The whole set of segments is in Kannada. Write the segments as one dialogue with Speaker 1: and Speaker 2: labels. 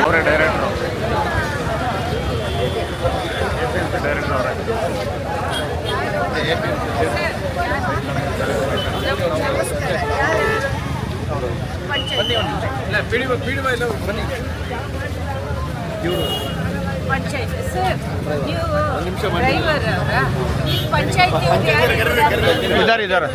Speaker 1: ಅವರೇ ಡೈರೆಕ್ಟ್ರು ಡೈರೆಕ್ಟರ್ ಅವರೇ
Speaker 2: ಪಂಚಾಯತ್. ಸರ್ ನೀವು ಡ್ರೈವರ್ ಅವರ? ಈ ಪಂಚಾಯತಿ
Speaker 1: ಇದ್ದಾರೆ ಇದ್ದಾರೆ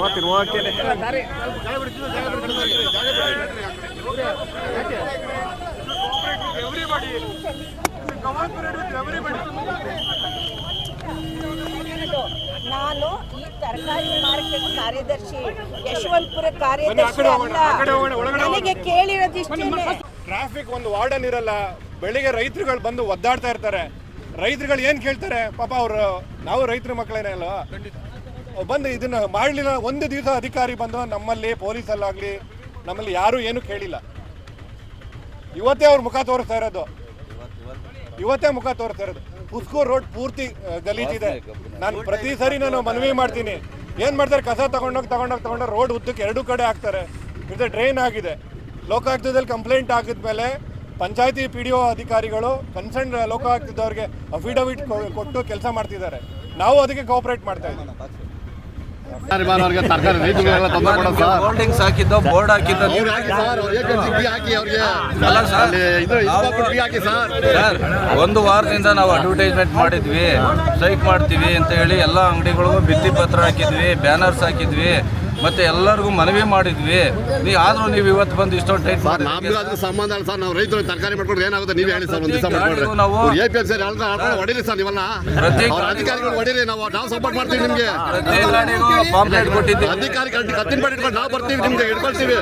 Speaker 1: ಓಕೆ
Speaker 2: ನಾನು ಈ ತರಕಾರಿ ಮಾರ್ಕೆಟ್ ಕಾರ್ಯದರ್ಶಿ ಯಶವಂತಪುರ ಕಾರ್ಯದರ್ಶಿ ಅಲ್ಲ ನನಗೆ ಕೇಳಿರೋದಿಷ್ಟೇನೆ.
Speaker 3: ಟ್ರಾಫಿಕ್ ಒಂದು ವಾರ್ಡನ್ ಇರಲ್ಲ ಬೆಳಿಗ್ಗೆ ರೈತರುಗಳು ಬಂದು ಒದ್ದಾಡ್ತಾ ಇರ್ತಾರೆ. ರೈತರುಗಳು ಏನು ಕೇಳ್ತಾರೆ? ಪಾಪ ಅವರು ನಾವು ರೈತರ ಮಕ್ಕಳೇನೇ ಅಲ್ವಾ? ಬಂದು ಇದನ್ನ ಮಾಡಲಿಲ್ಲ. ಒಂದು ದಿವಸ ಅಧಿಕಾರಿ ಬಂದು ನಮ್ಮಲ್ಲಿ ಪೊಲೀಸಲ್ಲಾಗಲಿ, ನಮ್ಮಲ್ಲಿ ಯಾರೂ ಏನು ಕೇಳಿಲ್ಲ. ಇವತ್ತೇ ಅವ್ರ ಮುಖ ತೋರಿಸ್ತಾ ಇರೋದು. ಇವತ್ತೇ ಮುಖ ತೋರಿಸ್ತಾ ಇರೋದು. ಪುಸ್ಕೂರ್ ರೋಡ್ ಪೂರ್ತಿ ಗಲೀಜಿದೆ. ನಾನು ಪ್ರತಿ ಸರಿ ನಾನು ಮನವಿ ಮಾಡ್ತೀನಿ. ಏನು ಮಾಡ್ತಾರೆ? ಕಸ ತಗೊಂಡೋಗಿ ತಗೊಂಡೋಗಿ ತಗೊಂಡೋಗಿ ರೋಡ್ ಉದ್ದಕ್ಕೆ ಎರಡೂ ಕಡೆ ಹಾಕ್ತಾರೆ. ಇದು ಡ್ರೈನ್ ಆಗಿದೆ. ಲೋಕಾಯುಕ್ತದಲ್ಲಿ ಕಂಪ್ಲೇಂಟ್ ಆಗಿದ್ಮೇಲೆ ಪಂಚಾಯತಿ ಪಿ ಡಿ ಒ ಅಧಿಕಾರಿಗಳು ಕನ್ಸರ್ನ್ ಲೋಕಾಯುಕ್ತದವ್ರಿಗೆ ಅಫಿಡವಿಟ್ ಕೊಟ್ಟು ಕೆಲಸ ಮಾಡ್ತಿದ್ದಾರೆ. ನಾವು ಅದಕ್ಕೆ ಕೋಆಪರೇಟ್ ಮಾಡ್ತಾ ಇದ್ದೀವಿ.
Speaker 4: ತರಕಾರಿ ರೈತರಿಗೆಲ್ಲ ತೊಂದರೆ ಕೊಡೋದು ಸರ್.
Speaker 5: ಹೋಲ್ಡಿಂಗ್ಸ್ ಹಾಕಿದ್ದು ಬೋರ್ಡ್ ಹಾಕಿದ್ದು.
Speaker 4: ಅವ್ರು ಹಾಕಿ ಸರ್ ಅವ್ರು ಬಿ ಹಾಕಿ ಅವ್ರಿಗೆ?
Speaker 5: ಅಲ್ಲ ಸರ್.
Speaker 4: ಅಲ್ಲಿ ಇದು ಇದು ಬಿ ಹಾಕಿ ಸರ್.
Speaker 5: ಸರ್ ಒಂದು ವಾರದಿಂದ ನಾವು ಅಡ್ವರ್ಟೈಸ್ಮೆಂಟ್ ಮಾಡಿದ್ವಿ. ಸ್ಟ್ರೈಕ್ ಮಾಡ್ತೀವಿ ಅಂತ ಹೇಳಿ ಎಲ್ಲ ಅಂಗಡಿಗಳಿಗೂ ಭಿತ್ತಿ ಪತ್ರ ಹಾಕಿದ್ವಿ ಬ್ಯಾನರ್ಸ್ ಹಾಕಿದ್ವಿ. ಮತ್ತೆ ಎಲ್ಲರಿಗೂ ಮನವಿ ಮಾಡಿದ್ವಿ. ನೀವು ಆದ್ರೂ ನೀವು ಇವತ್ತು ಬಂದು ಇಷ್ಟೊಂದು ಟೈಟ್
Speaker 4: ಸರ್ ನಮ್ಗೆ ಅದ್ರ ಸಂಬಂಧ ಸರ್. ನಾವು ರೈತರು ತರಕಾರಿ ಮಾಡ್ಕೊಂಡ್ರೆ ಏನಾಗುತ್ತೆ? ನೀವೇ ಹೇಳಿ ಸರ್ ಒಂದು ದಿವಸ ಮಾಡ್ಕೊಂಡ್ರೆ
Speaker 5: ನಾವು-
Speaker 4: ಎ ಪಿ ಎಫ್ ಸರ್ ಎಲ್ಲ ಆಡ್ಕೊಂಡು ಹೊಡೀರಿ ಸರ್ ನೀವನ್ನ.
Speaker 5: ಪ್ರತಿ
Speaker 4: ಅವ್ರ ಅಧಿಕಾರಿಗಳು ಹೊಡೀರಿ ನಾವು ನಾವು ಸಪೋರ್ಟ್ ಮಾಡ್ತೀವಿ ನಿಮಗೆ.
Speaker 5: ಪ್ರತಿ ಗಾಡಿಗೂ ಪಾಂಪ್ಲೆಟ್ ಕೊಟ್ಟಿದ್ದೀವಿ.
Speaker 4: ಅಧಿಕಾರಿ ಕತ್ತಿನ ಪಟ್ಟಿ ಇಟ್ಕೊಂಡು ನಾವು ಬರ್ತೀವಿ ನಿಮ್ಗೆ ಹಿಡ್ಕೊಳ್ತೀವಿ.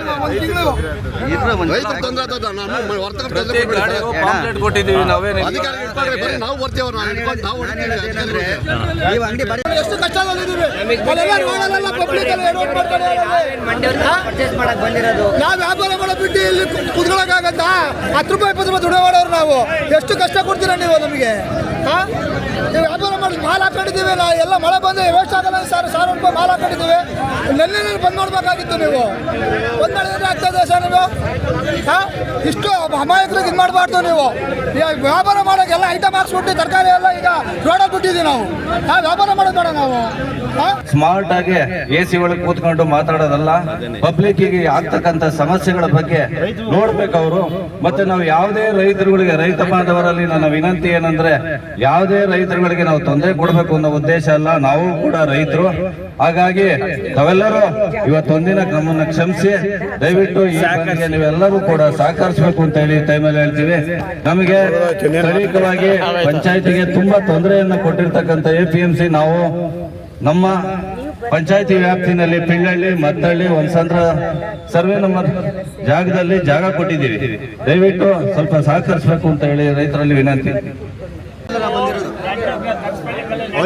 Speaker 4: ರೈತರು ತೊಂದರೆ ಆಗ್ತದ ನಮ್ಮ ವರ್ತಕ
Speaker 5: ಪ್ರತಿ ಗಾಡಿಗೂ ಪಾಂಪ್ಲೆಟ್ ಕೊಟ್ಟಿದ್ದೀವಿ ನಾವೇನು
Speaker 4: ಅಧಿಕಾರಿ ಹಿಡ್ಕೊಂಡ್ರೆ ಬರೀ ನಾವು ಬರ್ತೀವಿ ಹಿಡ್ಕೊಂಡು ನಾವು ಹೊಡಿತೀವಿ
Speaker 6: ಎಷ್ಟು ಕಷ್ಟದಲ್ಲಿದ್ದೀವಿ ಪಬ್ಲಿಕ್ ನಾವು ವ್ಯಾಪಾರ ಮಾಡೋ ಬಿಟ್ಟು ಇಲ್ಲಿ ಕುತ್ಕೊಳಕ್ಕಾಗತ್ತ? ಹತ್ತು ರೂಪಾಯಿ ಇಪ್ಪತ್ತು ರೂಪಾಯಿ ಮಾಡೋರು ನಾವು. ಎಷ್ಟು ಕಷ್ಟ ಕೊಡ್ತೀರಾ ನೀವು ನಮಗೆ? ನೀವು ವ್ಯಾಪಾರ ಮಾಡಿ ಮಾಲ್ ನಾ ಎಲ್ಲ ಮಳೆ ಬಂದು ವೇಸ್ಟ್ ಆಗಲ್ಲ ಸರ್. ಸಾವಿರ ರೂಪಾಯಿ ಮಾಲ್ ಹಾಕೊಂಡಿದ್ದೀವಿ. ನೆನ್ನೆ ಬಂದು ನೋಡಬೇಕಾಗಿತ್ತು ನೀವು. ಒಂದ್ ಆಗ್ತದೆ ಸರ್ ನೀವು. ಹಾ? ಇಷ್ಟು ಅಮಾಯಕರಿಗೆ ಇದು ಮಾಡಬಾರ್ದು ನೀವು. ಈಗ ವ್ಯಾಪಾರ ಮಾಡೋಕೆ ಎಲ್ಲ ಐಟಮ್ ಹಾಕ್ಸ್ಬಿಟ್ಟು ತರಕಾರಿ ಎಲ್ಲ ಈಗ ರೋಡಲ್ಲಿ ಬಿಟ್ಟಿದ್ದೀವಿ ನಾವು. ಹಾಂ ವ್ಯಾಪಾರ ಮಾಡೋದು ಬೇಡ ನಾವು.
Speaker 5: ಸ್ಮಾರ್ಟ್ ಆಗಿ ಎ ಸಿ ಒಳಗೆ ಕೂತ್ಕೊಂಡು ಮಾತಾಡೋದಲ್ಲ. ಪಬ್ಲಿಕ್ ಆಗ್ತಕ್ಕಂತ ಸಮಸ್ಯೆಗಳ ಬಗ್ಗೆ ನೋಡ್ಬೇಕು ಅವರು. ಮತ್ತೆ ನಾವು ಯಾವುದೇ ರೈತರುಗಳಿಗೆ, ರೈತ ಬಾಂಧವರಲ್ಲಿ ನನ್ನ ವಿನಂತಿ ಏನಂದ್ರೆ, ಯಾವುದೇ ರೈತರುಗಳಿಗೆ ನಾವು ತೊಂದರೆ ಕೊಡಬೇಕು ಅನ್ನೋ ಉದ್ದೇಶ ಅಲ್ಲ ನಾವು ಕೂಡ ರೈತರು. ಹಾಗಾಗಿ ತಾವೆಲ್ಲರೂ ಇವತ್ತೊಂದಿನ ನಮ್ಮನ್ನ ಕ್ಷಮಿಸಿ ದಯವಿಟ್ಟು ಈ ಬಂದ್ಗೆ ನೀವೆಲ್ಲರೂ ಕೂಡ ಸಹಕರಿಸಬೇಕು ಅಂತ ಹೇಳಿ ಟೈಮಲ್ಲಿ ಹೇಳ್ತೀವಿ. ನಮಗೆ ಸ್ಥಳೀಯವಾಗಿ ಪಂಚಾಯತಿಗೆ ತುಂಬಾ ತೊಂದರೆಯನ್ನ ಕೊಟ್ಟಿರ್ತಕ್ಕಂಥ ಎ ಪಿ ಎಂ ಸಿ ನಾವು ನಮ್ಮ ಪಂಚಾಯತಿ ವ್ಯಾಪ್ತಿನಲ್ಲಿ ಪಿಳ್ಳಳ್ಳಿ ಮತ್ತಳ್ಳಿ ಒಂದ್ಸಂದ್ರ ಸರ್ವೆ ನಮ್ಮ ಜಾಗದಲ್ಲಿ ಜಾಗ ಕೊಟ್ಟಿದ್ದೀವಿ. ದಯವಿಟ್ಟು ಸ್ವಲ್ಪ ಸಹಕರಿಸಬೇಕು ಅಂತ ಹೇಳಿ ರೈತರಲ್ಲಿ ವಿನಂತಿ.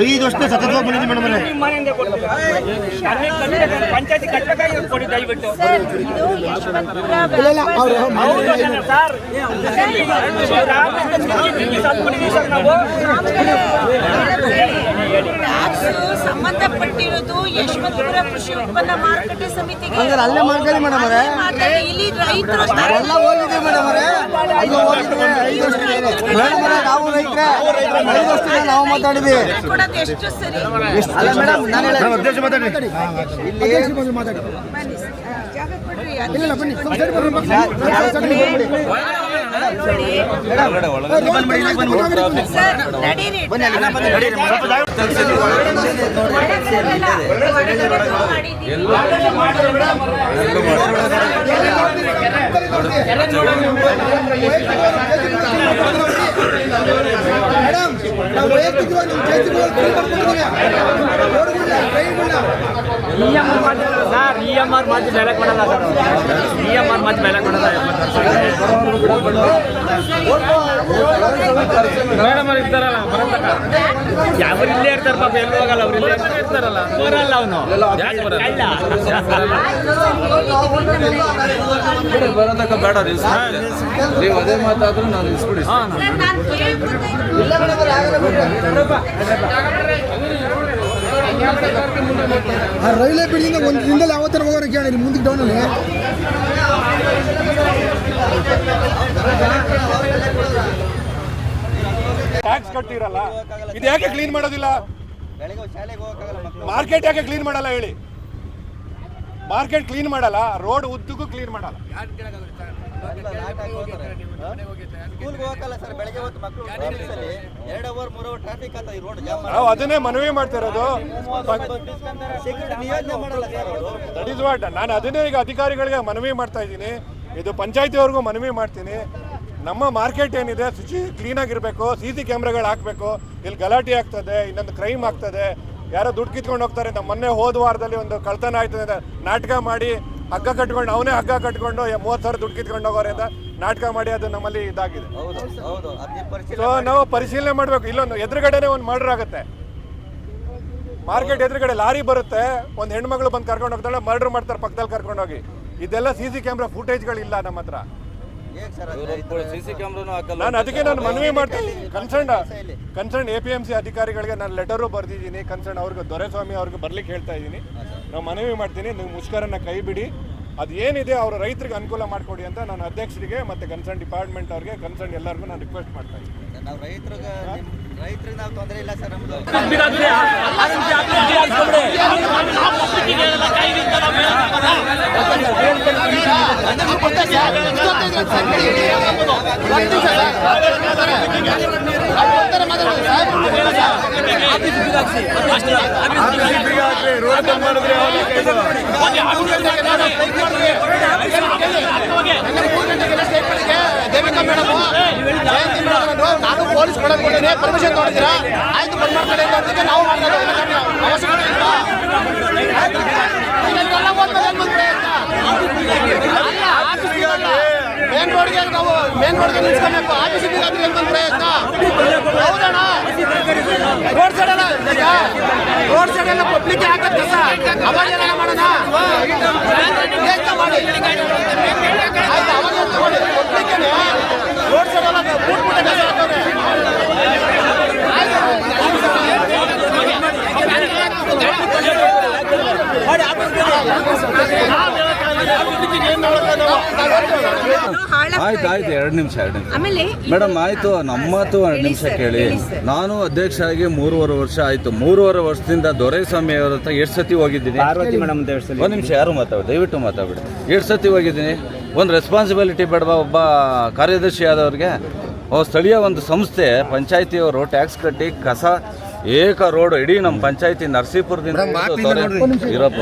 Speaker 6: ಐದು ವರ್ಷ ಸತತವಾಗಿ ಬಂದಿದೆ ಮೇಡಮ್
Speaker 7: ಪಂಚಾಯತಿ ಕಟ್ಟಬೇಕಾಗಿ ಕೊಡಿ ದಯವಿಟ್ಟು
Speaker 2: ಸರ್
Speaker 6: ಅವ್ರು
Speaker 7: ನಾವು
Speaker 2: ಟ್ಯಾಕ್ಸ್ ಸಂಬಂಧಪಟ್ಟಿರೋದು ಯಶವಂತಪುರ ಕೃಷಿ ಉತ್ಪನ್ನ ಮಾರುಕಟ್ಟೆ ಸಮಿತಿಗೆ.
Speaker 4: ಹಂಗಾರೆ ಅಲ್ಲೇ ಮಾಡ್ಕೊಳ್ಳಿ ಮೇಡಮ್ ಅವರೇ?
Speaker 2: ಮಾತಾಡಿ ಇಲ್ಲಿ ರೈತರು
Speaker 4: ಎಲ್ಲ ಹೋಗಿದೆ ಮೇಡಮ್ ಅವರೇ? ಅಲ್ಲಿ ಹೋಗಿದ್ದೀವಿ ಐದು ವರ್ಷ ಮೇಡಮ್ ಅವರೇ ನಾವು ರೈತರೇ. ಐದು ವರ್ಷದಿಂದ ನಾವು ಮಾತಾಡಿದ್ವಿ.
Speaker 2: ಕೊಡೋದು ಎಷ್ಟು ಸರಿ?
Speaker 4: ಅಲ್ಲ ಮೇಡಮ್ ನಾನು
Speaker 1: ಅಧ್ಯಕ್ಷ ಮಾತಾಡಿ.
Speaker 6: ಬಂದು ಮಾತಾಡಿ
Speaker 2: ಬನ್ನಿ ಸರ್. ಜಾಗ ಕೊಡ್ರಿ
Speaker 6: ಇಲ್ಲ ಇಲ್ಲ ಬನ್ನಿ. ಸ್ವಲ್ಪ ಸೈಡ್ ಬರ್ರಿ
Speaker 2: ಸರ್ ನಡೀರಿ
Speaker 6: madam
Speaker 7: E M R sir E M R sir E M R ಮಾಡಿ ಬೆಲೆ ಕೊಡಲ್ಲ ಮೇಡಮ್ ಇರ್ತಾರಲ್ಲ ಯಾವ ಇಲ್ಲೇ ಇರ್ತಾರೆ ಪಾಪ ಹೋಗಲ್ಲ ಅವ್ರು? ಇಲ್ಲೇ ಇರ್ತಾರಲ್ಲ. ಬರಲ್ಲ ಅವನು. ಯಾಕೆ ಬರಲ್ಲ.
Speaker 5: ಬರೋದಕ್ಕೆ ಬೇಡ. ನೀವು ಅದೇ ಮಾತಾದ್ರೂ ನಾನು
Speaker 6: ಇಸ್ಬಿಡಿ. ಆ ರೈಲ್ವೆ ಬಿಲ್ಡಿಂಗ್ ಒಂದು ದಿನದಲ್ಲಿ ಯಾವ ಥರ ಹೋಗೋಣ ಕೇಳಿ ಮುಂದಕ್ಕೆ ಡೌನಲ್ಲಿ
Speaker 3: ಟ್ಯಾಕ್ಸ್ ಕಟ್ಟಿರಲ್ಲ ಇದು ಯಾಕೆ ಕ್ಲೀನ್ ಮಾಡೋದಿಲ್ಲ? ಮಾರ್ಕೆಟ್ ಯಾಕೆ ಕ್ಲೀನ್ ಮಾಡಲ್ಲ ಹೇಳಿ? ಮಾರ್ಕೆಟ್ ಕ್ಲೀನ್ ಮಾಡಲ್ಲ ರೋಡ್ ಉದ್ದಕ್ಕೂ ಕ್ಲೀನ್ ಮಾಡಲ್ಲ.
Speaker 4: ಸ್ಕೂಲ್ಗೆ ಹೋಗಲ್ಲ ಸರ್? ಬೆಳಗ್ಗೆ ಹೊತ್ತು ಮಕ್ಕಳು ಆಫೀಸಲ್ಲಿ ಎರಡು ಅವರ್ ಮೂರು ಅವರ್ ಟ್ರಾಫಿಕ್ ಆಗ್ತದೆ ರೋಡ್ ಜಾಮ್
Speaker 3: ನಾವು ಅದನ್ನೇ ಮನವಿ ಮಾಡ್ತಿರೋದು ದಟ್ ಇಸ್ ವಾಟ್ ನಾನು ಅದನ್ನೇ ಈಗ ಅಧಿಕಾರಿಗಳಿಗೆ ಮನವಿ ಮಾಡ್ತಾ ಇದ್ದೀನಿ. ಇದು ಪಂಚಾಯತಿಯವ್ರಿಗೂ ಮನವಿ ಮಾಡ್ತೀನಿ. ನಮ್ಮ ಮಾರ್ಕೆಟ್ ಏನಿದೆ ಶುಚಿ ಕ್ಲೀನಾಗಿರಬೇಕು ಸಿ ಸಿ ಕ್ಯಾಮ್ರಾಗಳು ಹಾಕಬೇಕು. ಇಲ್ಲಿ ಗಲಾಟೆ ಆಗ್ತದೆ ಇನ್ನೊಂದು ಕ್ರೈಮ್ ಆಗ್ತದೆ. ಯಾರೋ ದುಡ್ಡು ಕಿತ್ಕೊಂಡು ಹೋಗ್ತಾರೆ ಅಂತ. ಮೊನ್ನೆ ಹೋದ ವಾರದಲ್ಲಿ ಒಂದು ಕಳ್ತನ ಆಯ್ತು ಅಂತ ನಾಟಕ ಮಾಡಿ ಹಗ್ಗ ಕಟ್ಕೊಂಡು ಅವನೇ ಹಗ್ಗ ಕಟ್ಕೊಂಡು ಮೂವತ್ತು ಸಾವಿರ ದುಡ್ಡು ಕಿತ್ಕೊಂಡು ಹೋಗೋರೆ ಅಂತ ನಾಟಕ ಮಾಡಿ ಅದು ನಮ್ಮಲ್ಲಿ ಇದಾಗಿದೆ. ಸೊ ನಾವು ಪರಿಶೀಲನೆ ಮಾಡಬೇಕು. ಇಲ್ಲೊಂದು ಎದುರುಗಡೆನೆ ಒಂದು ಮರ್ಡರ್ ಆಗುತ್ತೆ. ಮಾರ್ಕೆಟ್ ಎದುರುಗಡೆ ಲಾರಿ ಬರುತ್ತೆ. ಒಂದು ಹೆಣ್ಮಗಳು ಬಂದು ಕರ್ಕೊಂಡು ಹೋಗ್ತಾಳೆ ಮರ್ಡರ್ ಮಾಡ್ತಾರೆ ಪಕ್ಕದಲ್ಲಿ ಕರ್ಕೊಂಡೋಗಿ ಇದೆಲ್ಲ ಸಿ ಸಿ ಕ್ಯಾಮ್ರಾ ಫುಟೇಜ್ಗಳಿಲ್ಲ ನಮ್ಮ ಹತ್ರ. ನಾನು ಅದಕ್ಕೆ ನಾನು ಮನವಿ ಮಾಡ್ತೀನಿ. Concern concern A P M C ಅಧಿಕಾರಿಗಳಿಗೆ ನಾನು ಲೆಟರು ಬರೆದಿದ್ದೀನಿ. ಕನ್ಸರ್ನ್ ಅವ್ರಿಗೆ ದೊರೆಸ್ವಾಮಿ ಅವ್ರಿಗೆ ಬರ್ಲಿಕ್ಕೆ ಹೇಳ್ತಾ ಇದ್ದೀನಿ. ನಾವು ಮನವಿ ಮಾಡ್ತೀನಿ. ನೀವು ಮುಷ್ಕರನ್ನ ಕೈ ಬಿಡಿ. ಅದು ಏನಿದೆ ಅವರ ರೈತರಿಗೆ ಅನುಕೂಲ ಮಾಡಿಕೊಡಿ ಅಂತ ನಾನು ಅಧ್ಯಕ್ಷರಿಗೆ ಮತ್ತೆ ಕನ್ಸರ್ನ್ ಡಿಪಾರ್ಟ್ಮೆಂಟ್ ಅವ್ರಿಗೆ ಕನ್ಸರ್ನ್ ಎಲ್ಲರಿಗೂ ನಾನು ರಿಕ್ವೆಸ್ಟ್ ಮಾಡ್ತಾ ಇದ್ದೀನಿ.
Speaker 4: ನಾವು ರೈತರಿಗೆ ರೈತರಿಗೆ ನಾವು ತೊಂದರೆ ಇಲ್ಲ ಸರ್
Speaker 1: ಮಾಡಿದ್ರೆ
Speaker 6: ದೇವಿಕಾ ಮೇಡಮ್ ಜಯಂತಿ ಮೇಡಮ್ ನಾನು ಪೊಲೀಸ್ ಮೇಡಮ್ ಪರ್ಮಿಷನ್ ನೋಡಿದ್ದೀರಾ ಆಯ್ತು ಬಂದ್ ಮಾಡ್ತಾರೆ ನಾವು ಮಾಡೋದು ಅವಶ್ಯಕತೆ ಇಲ್ಲ ಇದೆಲ್ಲ ಹೋದ್ಮೇಲೆ ಏನ್ ಬಂದ್ರೆ ಅಲ್ಲ ಆಫೀಸ್ ಮೇನ್ ರೋಡ್ಗೆ ನಾವು ಮೇನ್ ರೋಡ್ಗೆ ನಿಲ್ಸ್ಕೊಬೇಕು ಆಫೀಸ್ ಇದ್ರೆ ಏನ್ ಬಂದ್ರೆ ಅಂತ ಹೌದಣ್ಣ ರೋಡ್ ಸೈಡ್ ಅಲ್ಲ ಈಗ ರೋಡ್ ಸೈಡ್ ಎಲ್ಲ ಪಬ್ಲಿಕ್ ಹಾಕತ್ ಕಸ ಅವಾಗ ಮಾಡೋಣ ರೋಡ್ ಸೈಡ್ ಎಲ್ಲ ಕಸ
Speaker 5: ಆಯ್ತು ಆಯ್ತು ಎರಡು ನಿಮಿಷ ಎರಡು ನಿಮಿಷ.
Speaker 2: ಆಮೇಲೆ
Speaker 5: ಮೇಡಮ್ ಆಯ್ತು ನಮ್ಮ ಮಾತು ಎರಡು ನಿಮಿಷ ಕೇಳಿ.
Speaker 2: ನಾನು ಅಧ್ಯಕ್ಷ
Speaker 5: ನಾನು ಅಧ್ಯಕ್ಷರಾಗಿ ಮೂರುವರೆ ವರ್ಷ ಆಯ್ತು. ಮೂರುವರೆ ವರ್ಷದಿಂದ ದೊರೆಸ್ವಾಮಿ ಅವ್ರ ಹತ್ರ ಎಷ್ಟು ಸತಿ ಹೋಗಿದ್ದೀನಿ?
Speaker 7: ಪಾರ್ವತಿ ಮೇಡಮ್ ದೇವಸ್ಥಾನ
Speaker 5: ಒಂದು ನಿಮಿಷ ಯಾರು ಮಾತಾಡಿ ದಯವಿಟ್ಟು ಮಾತಾಡ್ಬಿಡಿ. ಎಷ್ಟು ಸತಿ ಹೋಗಿದ್ದೀನಿ? ಒಂದು ರೆಸ್ಪಾನ್ಸಿಬಿಲಿಟಿ ಬೇಡವಾ? ಒಬ್ಬ ಕಾರ್ಯದರ್ಶಿ ಆದವ್ರಿಗೆ? ಸ್ಥಳೀಯ ಒಂದು ಸಂಸ್ಥೆ ಪಂಚಾಯತಿಯವರು ಟ್ಯಾಕ್ಸ್ ಕಟ್ಟಿ ಕಸ ಏಕ ರೋಡ್ ಇಡೀ ನಮ್ಮ ಪಂಚಾಯತಿ ನರಸೀಪುರದಿಂದ ಹಿಡ್ದು ತೊರೆ- ಇರಪ್ಪ.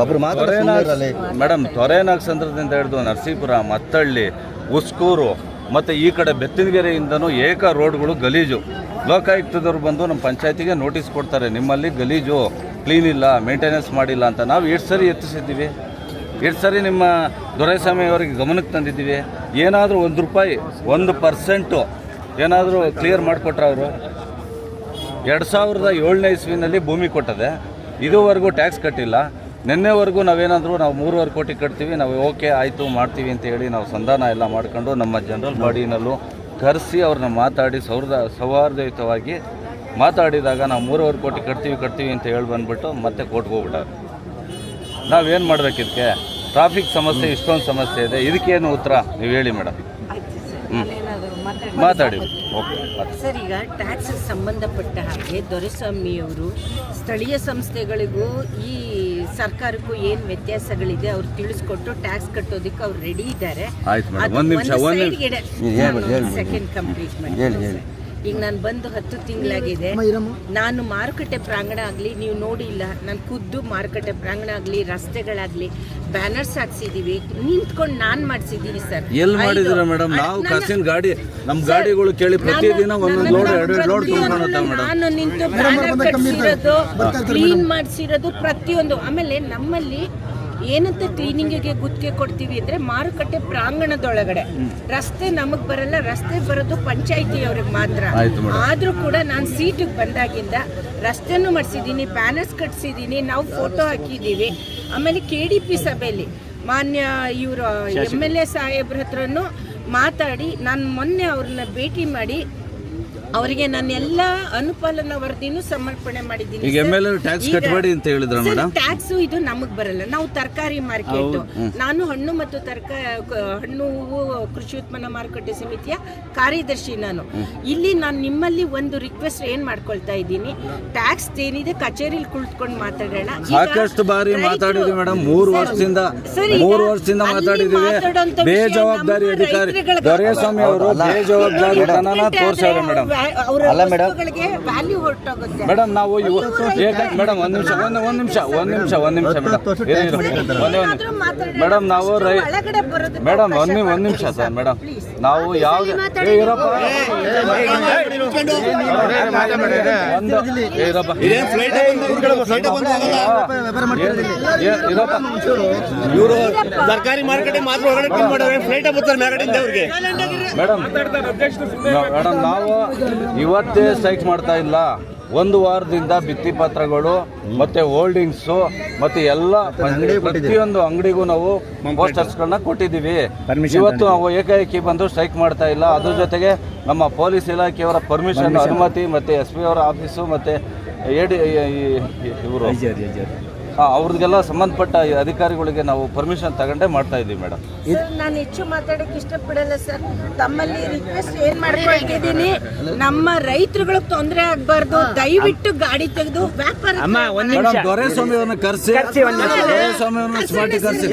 Speaker 4: ಒಬ್ರು
Speaker 5: ತೊರೆನಾಗ್- ಮೇಡಮ್ ತೊರೆನಾಗ್ ಸಂದ್ರದಿಂದ ಹಿಡಿದು ನರಸೀಪುರ ಮತ್ತಳ್ಳಿ ಉಸ್ಕೂರು ಮತ್ತು ಈ ಕಡೆ ಬೆತ್ತನಗೆರೆಯಿಂದನೂ ಏಕ ರೋಡ್ಗಳು ಗಲೀಜು. ಲೋಕಾಯುಕ್ತದವ್ರು ಬಂದು ನಮ್ಮ ಪಂಚಾಯತಿಗೆ ನೋಟಿಸ್ ಕೊಡ್ತಾರೆ, ನಿಮ್ಮಲ್ಲಿ ಗಲೀಜು, ಕ್ಲೀನ್ ಇಲ್ಲ, ಮೇಂಟೆನೆನ್ಸ್ ಮಾಡಿಲ್ಲ ಅಂತ. ನಾವು ಎಷ್ಟು ಸರಿ ಎತ್ತಿಸಿದ್ದೀವಿ? ಎಷ್ಟು ಸರಿ ನಿಮ್ಮ ದೊರೆಸ್ವಾಮಿ ಅವರಿಗೆ ಗಮನಕ್ಕೆ ತಂದಿದ್ದೀವಿ? ಏನಾದರೂ ಒಂದು ರೂಪಾಯಿ, ಒಂದು ಪರ್ಸೆಂಟು ಏನಾದರೂ ಕ್ಲಿಯರ್ ಮಾಡಿಕೊಟ್ರೆ ಅವರು? ಎರಡು ಸಾವಿರದ ಏಳನೇ ಇಸ್ವಿನಲ್ಲಿ ಭೂಮಿ ಕೊಟ್ಟದೆ, ಇದುವರೆಗೂ ಟ್ಯಾಕ್ಸ್ ಕಟ್ಟಿಲ್ಲ. ನಿನ್ನೆವರೆಗೂ ನಾವೇನಾದರೂ ನಾವು ಮೂರುವರೆ ಕೋಟಿ ಕಟ್ತೀವಿ ನಾವು ಓಕೆ ಆಯಿತು ಮಾಡ್ತೀವಿ ಅಂತ ಹೇಳಿ ನಾವು ಸಂಧಾನ ಎಲ್ಲ ಮಾಡ್ಕೊಂಡು ನಮ್ಮ ಜನರಲ್ ಬಾಡಿನಲ್ಲೂ ಕರೆಸಿ ಅವ್ರನ್ನ ಮಾತಾಡಿ ಸೌರ್ದ ಸೌಹಾರ್ದಯುತವಾಗಿ ಮಾತಾಡಿದಾಗ ನಾವು ಮೂರುವರೆ ಕೋಟಿ ಕಟ್ತೀವಿ ಕಟ್ತೀವಿ ಅಂತ ಹೇಳಿ ಬಂದ್ಬಿಟ್ಟು ಮತ್ತೆ ಕೋರ್ಟ್ಗೆ ಹೋಗ್ಬಿಟ್ಟಾರೆ. ನಾವೇನು ಮಾಡ್ಬೇಕು ಇದಕ್ಕೆ? ಟ್ರಾಫಿಕ್ ಸಮಸ್ಯೆ ಇಷ್ಟೊಂದು ಸಮಸ್ಯೆ ಇದೆ. ಇದಕ್ಕೇನು ಉತ್ತರ? ನೀವು ಹೇಳಿ ಮೇಡಮ್. ಮಾತಾಡಿ.
Speaker 2: ಸರ್ ಈಗ ಟ್ಯಾಕ್ಸ್ ಸಂಬಂಧಪಟ್ಟ ಹಾಗೆ ದೊರೆಸ್ವಾಮಿಯವರು ಸ್ಥಳೀಯ ಸಂಸ್ಥೆಗಳಿಗೂ ಈ ಸರ್ಕಾರಕ್ಕೂ ಏನು ವ್ಯತ್ಯಾಸಗಳಿದೆ ಅವ್ರು ತಿಳಿಸ್ಕೊಟ್ಟು ಟ್ಯಾಕ್ಸ್ ಕಟ್ಟೋದಕ್ಕೆ ಅವ್ರು ರೆಡಿ ಇದ್ದಾರೆ. ಸೆಕೆಂಡ್ ಕಂಪ್ಲೀಟ್
Speaker 4: ಮಾಡಿ.
Speaker 2: ಈಗ ನಾನು ಬಂದು ಹತ್ತು ತಿಂಗಳಾಗಿದೆ. ನಾನು ಮಾರುಕಟ್ಟೆ ಪ್ರಾಂಗಣ ಆಗಲಿ ನೀವು ನೋಡಿಲ್ಲ ನಾನು ಖುದ್ದು ಮಾರುಕಟ್ಟೆ ಪ್ರಾಂಗಣ ಆಗಲಿ ರಸ್ತೆಗಳಾಗಲಿ ಬ್ಯಾನರ್ಸ್ ಹಾಕ್ಸಿದೀವಿ. ನಿಂತ್ಕೊಂಡು ನಾನು ಮಾಡಿಸಿದ್ದೀನಿ ಸರ್.
Speaker 5: ಎಲ್ಲಿ ಮಾಡಿದಿರ ಮೇಡಮ್? ನಾವು ಕಸಿನ ಗಾಡಿ ನಮ್ಮ ಗಾಡಿಗಳು ಕೇಳಿ ಪ್ರತಿದಿನ ಒಂದೊಂದು ಲೋಡ್ ಎರಡು ಲೋಡ್
Speaker 2: ನಾನು ನಿಂತು ಬ್ಯಾನರ್ ಕಟ್ಸಿರೋದು ಕ್ಲೀನ್ ಮಾಡಿಸಿರೋದು ಪ್ರತಿಯೊಂದು. ಆಮೇಲೆ ನಮ್ಮಲ್ಲಿ ಏನಂತ ಕ್ಲೀನಿಂಗಿಗೆ ಗುತ್ತಿಗೆ ಕೊಡ್ತೀವಿ ಅಂದ್ರೆ ಮಾರುಕಟ್ಟೆ ಪ್ರಾಂಗಣದೊಳಗಡೆ. ರಸ್ತೆ ನಮಗ್ ಬರಲ್ಲ ರಸ್ತೆ ಬರೋದು ಪಂಚಾಯತಿ ಅವ್ರಿಗೆ ಮಾತ್ರ
Speaker 5: ಆದರೂ
Speaker 2: ಆದ್ರೂ ಕೂಡ ನಾನು ಸೀಟಿಗೆ ಬಂದಾಗಿಂದ ರಸ್ತೆನೂ ಮಾಡಿಸಿದ್ದೀನಿ ಬ್ಯಾನರ್ಸ್ ಕಟ್ಸಿದ್ದೀನಿ ನಾವು ಫೋಟೋ ಹಾಕಿದ್ದೀವಿ ಆಮೇಲೆ ಕೆ ಡಿ ಪಿ ಸಭೆಯಲ್ಲಿ ಮಾನ್ಯ ಇವರು ಎಂ ಎಲ್ ಎ ಸಾಹೇಬ್ರ ಹತ್ರನು ಮಾತಾಡಿ ನಾನು ಮೊನ್ನೆ ಅವ್ರನ್ನ ಭೇಟಿ ಮಾಡಿ ಅವರಿಗೆ ನಾನು ಎಲ್ಲ ಅನುಪಾಲನ ವರದಿನೂ ಸಮರ್ಪಣೆ ಮಾಡಿದ್ದೀನಿ
Speaker 5: ಈಗ ಎಂ ಎಲ್ ಎ ಟ್ಯಾಕ್ಸ್ ಕಟ್ಟಬೇಡಿ ಅಂತ ಹೇಳಿದ್ರ ಮೇಡಮ್
Speaker 2: ಟ್ಯಾಕ್ಸ್ ಇದು ನಮಗ್ ಬರಲ್ಲ. ನಾವು ತರಕಾರಿ ಮಾರ್ಕೆಟ್ ನಾನು ಹಣ್ಣು ಮತ್ತು ತರಕಾರಿ ಹಣ್ಣು ಹೂವು ಕೃಷಿ ಉತ್ಪನ್ನ ಮಾರುಕಟ್ಟೆ ಸಮಿತಿಯ ಕಾರ್ಯದರ್ಶಿ ನಾನು. ಇಲ್ಲಿ ನಾನು ನಿಮ್ಮಲ್ಲಿ ಒಂದು ರಿಕ್ವೆಸ್ಟ್ ಏನ್ ಮಾಡ್ಕೊಳ್ತಾ ಇದ್ದೀನಿ? ಟ್ಯಾಕ್ಸ್ ಏನಿದೆ ಕಚೇರಿಲಿ ಕುಳಿತುಕೊಂಡು ಮಾತಾಡೋಣ.
Speaker 5: ಸಾಕಷ್ಟು ಬಾರಿ ಮಾತಾಡಿದ್ವಿ ಮೇಡಮ್ ಮೂರು ವರ್ಷದಿಂದ
Speaker 2: ಸರ್,
Speaker 5: ಮೂರು ವರ್ಷದಿಂದ ಮಾತಾಡಿದೀವಿ ಬೇಜವಾಬ್ದಾರಿ ಅಧಿಕಾರಿ ದೊರೆಸ್ವಾಮಿ ಅವರು ಬೇಜವಾಬ್ದಾರಿ ತನನ ತೋರ್ಸ್ಯಾರ ಮೇಡಮ್
Speaker 4: ಅಲ್ಲ ಮೇಡಮ್.
Speaker 2: ವ್ಯಾಲ್ಯೂ ಹೊರಟೋಗುತ್ತೆ
Speaker 5: ಮೇಡಮ್ ನಾವು ಇವತ್ತು ಮೇಡಮ್ ಒಂದ್ ನಿಮಿಷ ಒಂದು ಒಂದ್ ನಿಮಿಷ ಒಂದು ನಿಮಿಷ ಒಂದು ನಿಮಿಷ ಮೇಡಮ್. ಒಂದೇ ಒಂದ್ ಮೇಡಮ್ ನಾವು ರೈ ಮೇಡಮ್ ಒಂದ್
Speaker 2: ಒಂದು
Speaker 5: ನಿಮ್- ಒಂದ್ ನಿಮಿಷ ಸರ್ ಮೇಡಮ್ ನಾವು ಯಾವ್ದು ಇರಪ್ಪ.
Speaker 7: ಇವರು ಸರ್ಕಾರಿ ಮಾರ್ಕೆಟ್ ಮಾತ್ರ ಹೊರಗಡೆ ಫ್ಲೈಟ್ ಬರ್ತಾರೆ
Speaker 5: ಮೇಡಮ್ ನಾವು ಇವತ್ತೇ ಸ್ಟ್ರೈಕ್ ಮಾಡ್ತಾ ಇಲ್ಲ. ಒಂದು ವಾರದಿಂದ ಭಿತ್ತಿ ಪತ್ರಗಳು ಮತ್ತೆ ಹೋಲ್ಡಿಂಗ್ಸು ಮತ್ತೆ ಎಲ್ಲ ಪ್ರತಿಯೊಂದು ಅಂಗಡಿಗೂ ನಾವು ಪೋಸ್ಟರ್ಸ್ಗಳನ್ನ ಕೊಟ್ಟಿದ್ದೀವಿ. ಇವತ್ತು ನಾವು ಏಕಾಏಕಿ ಬಂದು ಸ್ಟ್ರೈಕ್ ಮಾಡ್ತಾ ಇಲ್ಲ. ಅದ್ರ ಜೊತೆಗೆ ನಮ್ಮ ಪೊಲೀಸ್ ಇಲಾಖೆಯವರ ಪರ್ಮಿಷನ್ ಅನುಮತಿ ಮತ್ತೆ ಎಸ್ ಪಿ ಅವರ ಆಫೀಸು ಮತ್ತೆ ಎ ಡಿ ಇವರು. ಅವ್ರಿಗೆಲ್ಲ ಸಂಬಂಧಪಟ್ಟ ಅಧಿಕಾರಿಗಳಿಗೆ ನಾವು ಪರ್ಮಿಷನ್ ತಗೊಂಡೇ ಮಾಡ್ತಾ ಇದ್ದೀವಿ ಮೇಡಮ್.
Speaker 2: ನಾನು ಹೆಚ್ಚು ಮಾತಾಡಕ್ಕೆ ಇಷ್ಟಪಡಲ್ಲ ಸರ್. ತಮ್ಮಲ್ಲಿ ರಿಕ್ವೆಸ್ಟ್ ಏನ್ ಮಾಡ್ಕೊಂಡಿದ್ದೀನಿ ನಮ್ಮ ರೈತರುಗಳಿಗೆ ತೊಂದರೆ ಆಗ್ಬಾರ್ದು. ದಯವಿಟ್ಟು ಗಾಡಿ ತೆಗೆದು ವ್ಯಾಪಾರ
Speaker 7: ಅಮ್ಮ ಒಂದ್
Speaker 5: ಮೇಡಮ್
Speaker 7: ನಿಮಿಷ.
Speaker 5: ದೊರೆಸ್ವಾಮಿ ಅವ್ರನ್ನ ಕರೆಸಿ. ದೊರೆಸ್ವಾಮಿ ಅವ್ರನ್ನ ಸ್ಮಾರ್ಟಿ ಕರೆಸಿ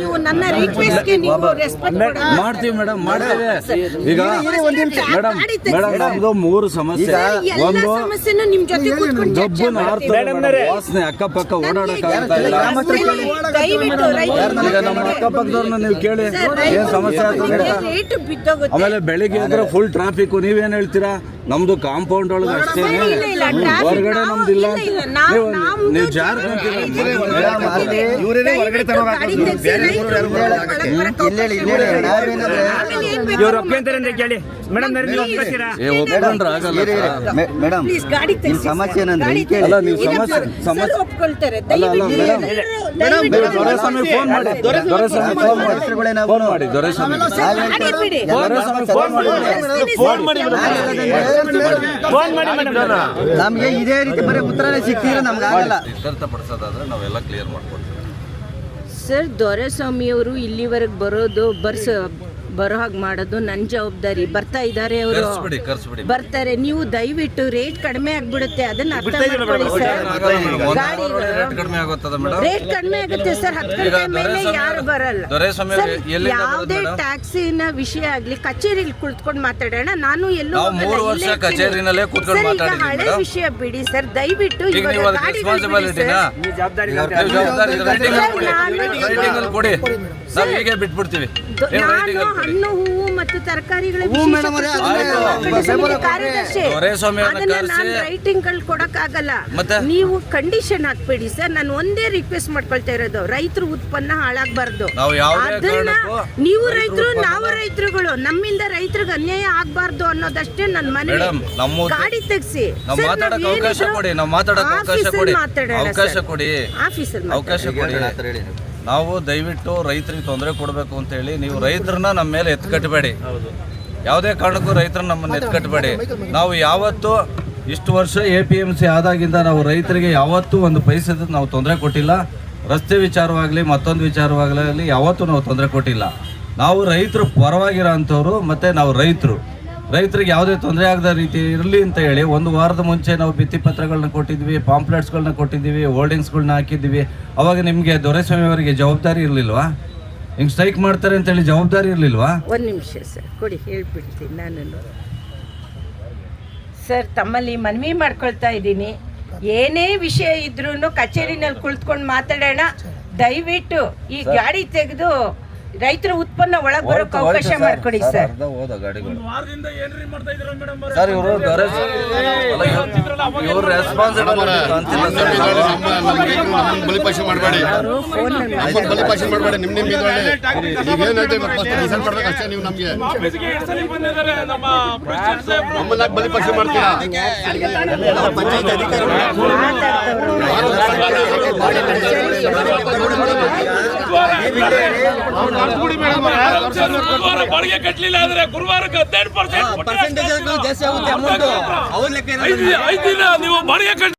Speaker 2: ನೀವು ನನ್ನ ರಿಕ್ವೆಸ್ಟ್ಗೆ ನೀವು ರೆಸ್ಪೆಕ್ಟ್
Speaker 5: ಮಾಡ್ತೀವಿ ಮೇಡಮ್ ಮಾಡ್ತೀವಿ. ಈಗ ಮೇಡಮ್ ಮೇಡಮ್ ನಮ್ದು ಮೂರು ಸಮಸ್ಯೆ. ಒಂದು
Speaker 7: ಮೇಡಮ್
Speaker 5: ಮೇಡಮ್. ವಾಸನೆ ಅಕ್ಕಪಕ್ಕ ಓಡಾಡಕ್ ಆಗ್ತಾ ಇಲ್ಲ. ಈಗ ನಮ್ಮ ಅಕ್ಕಪಕ್ಕದವ್ರನ್ನ ನೀವು ಕೇಳಿ? ಏನ್ ಸಮಸ್ಯೆ ಆಗ್ತದೆ ಅಂತ. ಆಮೇಲೆ ಬೆಳಿಗ್ಗೆ ಅಂದ್ರೆ ಫುಲ್ ಟ್ರಾಫಿಕ್ ನೀವೇನ್ ಹೇಳ್ತೀರಾ? ನಮ್ದು ಕಾಂಪೌಂಡ್ ಒಳಗೆ ಅಷ್ಟೇ. ಹೊರಗಡೆ
Speaker 2: ನಮ್ದಿಲ್ಲ.
Speaker 5: ಅಂತ
Speaker 2: ನಾವು-
Speaker 5: ಜಾರ್ಕೊಂತೀರ
Speaker 7: ಇವರೇ ಒಪ್ಕೊಂತಾರೆ ಅಂತ ಕೇಳಿ. ಮೇಡಮ್ ನೀವು
Speaker 5: ಒಪ್ಕೊಂಡ್ರೆ ಆಗಲ್ಲ. ಸರ್.
Speaker 4: ಮೇಡಮ್
Speaker 2: ಗಾಡಿ
Speaker 4: ಸಮಸ್ಯೆ ಏನಂದ್ರೆ
Speaker 5: ಅಲ್ಲ ನೀವು ಸಮಸ್ಯೆ ಸಮಸ್ಯೆ
Speaker 2: ಸರ್ ಒಪ್ಕೊಳ್ತಾರೆ.
Speaker 5: ಅಲ್ಲ, ಅಲ್ಲ,
Speaker 2: ದಯವಿಟ್ಟು
Speaker 5: ಮೇಡಮ್.
Speaker 2: ದಯವಿಟ್ಟು
Speaker 5: ದೊರೆಸ್ವಾಮಿ ಫೋನ್ ಮಾಡಿ. ದೊರೆಸ್ವಾಮಿ ಫೋನ್ ಮಾಡಿ.
Speaker 4: ನಾವು
Speaker 5: ಫೋನ್ ಮಾಡಿ. ದೊರೆಸ್ವಾಮಿ
Speaker 2: ಗಾಡಿ ಬಿಡಿ
Speaker 5: ದೊರೆಸ್ವಾಮಿ ಫೋನ್ ಮಾಡಿ.
Speaker 7: ಫೋನ್ ಮಾಡಿ ಫೋನ್ ಮಾಡಿ
Speaker 4: ನಮ್ಗೆ ಇದೇ ರೀತಿ ಬರೀ ಉತ್ತರನೇ ಸಿಕ್ತಿದ್ರೆ ನಮ್ಗೆ ಆಗಲ್ಲ.
Speaker 5: ಇತ್ಯರ್ಥಪಡಿಸೋದಾದ್ರೆ ನಾವೆಲ್ಲ ಕ್ಲಿಯರ್ ಮಾಡ್ಕೊಡ್ತೀವಿ.
Speaker 2: ಸರ್ ದೊರೆಸ್ವಾಮಿಯವರು ಇಲ್ಲಿವರೆಗೆ ಬರೋದು ಬರ್ಸ ಬರೋ ಹಾಗೆ ಮಾಡೋದು ನನ್ನ ಜವಾಬ್ದಾರಿ. ಬರ್ತಾ ಇದ್ದಾರೆ ಅವರು.
Speaker 5: ಕರ್ಸ್ಬಿಡಿ ಕರ್ಸ್ಬಿಡಿ.
Speaker 2: ಬರ್ತಾರೆ ನೀವು ದಯವಿಟ್ಟು ರೇಟ್ ಕಡಿಮೆ ಆಗ್ಬಿಡುತ್ತೆ ಅದನ್ನ ಅರ್ಥ ಮಾಡ್ಕೊಳ್ಳಿ ಸರ್. ಗಾಡಿ
Speaker 5: ರೇಟ್ ಕಡಿಮೆ ಆಗುತ್ತದ ಮೇಡಮ್
Speaker 2: ರೇಟ್ ಕಡಿಮೆ ಆಗುತ್ತೆ ಸರ್. ಹತ್ತು ಗಂಟೆ ಮೇಲೆ ಯಾರು ಬರಲ್ಲ.
Speaker 5: ದೊರೆಸ್ವಾಮಿ
Speaker 2: ಸರ್,
Speaker 5: ಅವ್ರು ಎಲ್ಲಿಂದ ಬರೋದು
Speaker 2: ಯಾವುದೇ
Speaker 5: ಮೇಡಮ್?
Speaker 2: ಟ್ಯಾಕ್ಸಿನ ವಿಷಯ ಆಗ್ಲಿ ಕಚೇರಿಲಿ ಕುಳಿತ್ಕೊಂಡು ಮಾತಾಡೋಣ. ನಾನು ಎಲ್ಲೂ
Speaker 5: ನಾವು
Speaker 2: ಹೋಗಲ್ಲ,
Speaker 5: ಮೂರು
Speaker 2: ಇಲ್ಲೇ
Speaker 5: ವರ್ಷ
Speaker 2: ಇರ್ತೀನಿ.
Speaker 5: ಕಚೇರಿನಲ್ಲೇ ಕೂತ್ಕೊಂಡು
Speaker 2: ಸರ್, ಈಗ
Speaker 5: ಮಾತಾಡಿದ್ವಿ
Speaker 2: ಹಳೆ
Speaker 5: ಮೇಡಮ್.
Speaker 2: ವಿಷಯ ಬಿಡಿ ಸರ್. ದಯವಿಟ್ಟು
Speaker 5: ಈಗ
Speaker 2: ಇವಾಗ
Speaker 5: ನೀವು ಅದಕ್ಕೆ
Speaker 2: ಗಾಡಿಗಳು ಬಿಡಿ
Speaker 5: ರೆಸ್ಪಾನ್ಸಿಬಿಲಿಟಿನಾ
Speaker 2: ಸರ್.
Speaker 7: ಈ ಜವಾಬ್ದಾರಿ
Speaker 5: ನೀವು ಜವಾಬ್ದಾರಿ ರೈಟಿಂಗ್ ಅಲ್ಲಿ ಕೊಡಿ.
Speaker 2: ನಾನು-
Speaker 5: ಅಲ್ಲಿ ಕೊಡಿ. ನಾವು ಹೀಗೆ ಬಿಟ್ಬಿಡ್ತೀವಿ.
Speaker 2: ದೊ-
Speaker 5: ನೀವು ರೈಟಿಂಗ್
Speaker 2: ನಾನು ಹಣ್ಣು ಹೂವು ಮತ್ತು ತರಕಾರಿಗಳ. ಕಾರ್ಯದರ್ಶಿ ಅದನ್ನ ನಾನು ರೈಟಿಂಗ್ಗಳು ಕೊಡಕ್ಕಾಗಲ್ಲ? ನೀವು ಕಂಡೀಷನ್ ಹಾಕ್ಬೇಡಿ ಸರ್. ನಾನು ಒಂದೇ ರಿಕ್ವೆಸ್ಟ್ ಮಾಡ್ಕೊಳ್ತಾ ಇರೋದು. ರೈತರು ಉತ್ಪನ್ನ ಹಾಳಾಗಬಾರ್ದು.
Speaker 5: ನಾವು ಯಾವುದೇ
Speaker 2: ಅದನ್ನ
Speaker 5: ಕಾರಣಕ್ಕೂ
Speaker 2: ನೀವು
Speaker 5: ರೈತರು
Speaker 2: ನಾವು ರೈತರುಗಳು ನಮ್ಮಿಂದ ರೈತರಿಗೆ ಅನ್ಯಾಯ ಆಗ್ಬಾರ್ದು ಅನ್ನೋದಷ್ಟೇ ನನ್ನ ಮನವಿ ಗಾಡಿ ತೆಗ್ಸಿ.
Speaker 5: ಅವಕಾಶ ಕೊಡಿ ಅವಕಾಶ
Speaker 2: ಆಫೀಸಲ್ಲಿ
Speaker 5: ಕೊಡಿ.
Speaker 2: ಮಾತಾಡೋಣ
Speaker 5: ಅವಕಾಶ. ಕೊಡಿ.
Speaker 4: ನೀವು.
Speaker 5: ನಾವು ದಯವಿಟ್ಟು ರೈತರಿಗೆ ತೊಂದರೆ ಕೊಡಬೇಕು ಅಂತೇಳಿ ನೀವು ರೈತರನ್ನ ನಮ್ಮ ಮೇಲೆ ಎತ್ಕಟ್ಟಬೇಡಿ. ಯಾವುದೇ ಕಾರಣಕ್ಕೂ ರೈತರನ್ನ ನಮ್ಮನ್ನು ಎತ್ಕಟ್ಟಬೇಡಿ. ನಾವು ಯಾವತ್ತೂ ಇಷ್ಟು ವರ್ಷ ಎ ಪಿ ಎಂ ಸಿ ಆದಾಗಿಂದ ನಾವು ರೈತರಿಗೆ ಯಾವತ್ತೂ ಒಂದು ಪೈಸದ ನಾವು ತೊಂದರೆ ಕೊಟ್ಟಿಲ್ಲ. ರಸ್ತೆ ವಿಚಾರವಾಗಲಿ ಮತ್ತೊಂದು ವಿಚಾರವಾಗಲಿ ಯಾವತ್ತೂ ನಾವು ತೊಂದರೆ ಕೊಟ್ಟಿಲ್ಲ. ನಾವು ರೈತರು ಪರವಾಗಿರೋ ಅಂಥವ್ರು ಮತ್ತು ನಾವು ರೈತರು. ರೈತರಿಗೆ ಯಾವುದೇ ತೊಂದರೆ ಆಗದ ರೀತಿ ಇರಲಿ ಅಂತ ಹೇಳಿ ಒಂದು ವಾರದ ಮುಂಚೆ ನಾವು ಭಿತ್ತಿಪತ್ರಗಳನ್ನ ಕೊಟ್ಟಿದ್ವಿ ಪಾಂಪ್ಲೆಟ್ಸ್ಗಳನ್ನ ಕೊಟ್ಟಿದ್ದೀವಿ ಹೋಲ್ಡಿಂಗ್ಸ್ಗಳನ್ನ ಹಾಕಿದ್ವಿ ಅವಾಗ ನಿಮಗೆ ದೊರೆಸ್ವಾಮಿ ಅವರಿಗೆ ಜವಾಬ್ದಾರಿ ಇರಲಿಲ್ವಾ? ಹಿಂಗೆ ಸ್ಟ್ರೈಕ್ ಮಾಡ್ತಾರೆ ಅಂತೇಳಿ ಜವಾಬ್ದಾರಿ ಇರಲಿಲ್ವಾ?
Speaker 2: ಒಂದು ನಿಮಿಷ ಸರ್ ಕೊಡಿ ಹೇಳ್ಬಿಡ್ತೀನಿ ನಾನು ಸರ್ ತಮ್ಮಲ್ಲಿ ಮನವಿ ಮಾಡ್ಕೊಳ್ತಾ ಇದ್ದೀನಿ. ಏನೇ ವಿಷಯ ಇದ್ರೂ ಕಚೇರಿನಲ್ಲಿ ಕುಳಿತ್ಕೊಂಡು ಮಾತಾಡೋಣ. ದಯವಿಟ್ಟು ಈ ಗಾಡಿ ತೆಗೆದು ರೈತರ ಉತ್ಪನ್ನ ಒಳಗೆ ಬರೋಕೆ ಅವಕಾಶ ಮಾಡಿಕೊಡಿ ಸರ್
Speaker 5: ಅರ್ಧ ಹೋದ ಗಾಡಿಗಳು
Speaker 1: ವಾರದಿಂದ ಏನ್ರಿ ಮಾಡ್ತಾ ಇದ್ರ ಮೇಡಮ್
Speaker 5: ಸರ್ ಇವರು ಇವರು ರೆಸ್ಪಾನ್ಸಿಬಲ್ ಅಂತಿಲ್ಲ ಸರ್
Speaker 4: ಮಾಡಬೇಡಿ ನಮ್ಮನ್ನ ಬಲಿಪಾಷೆ ಮಾಡಬೇಡಿ ನಿಮ್ಮ ನಿಮ್ಮ ಡಿಸೈಡ್ ಮಾಡ್ಬೇಕು ಅಷ್ಟೇ ನೀವು ನಮಗೆ
Speaker 1: ಆಫೀಸ್ಗೆ ಎಷ್ಟು ಸಲ ಬಂದಿದ್ದಾರೆ ನಮ್ಮ ಗುರುವಾರ ಬಾಡಿಗೆ ಕಟ್ಟಲಿಲ್ಲ ಅಂದ್ರೆ ಗುರುವಾರಕ್ಕೆ ಹದಿನೆಂಟು ಪರ್ಸೆಂಟ್ ಐದು ದಿನ ನೀವು ಬಾಡಿಗೆ ಕಟ್ಟಿ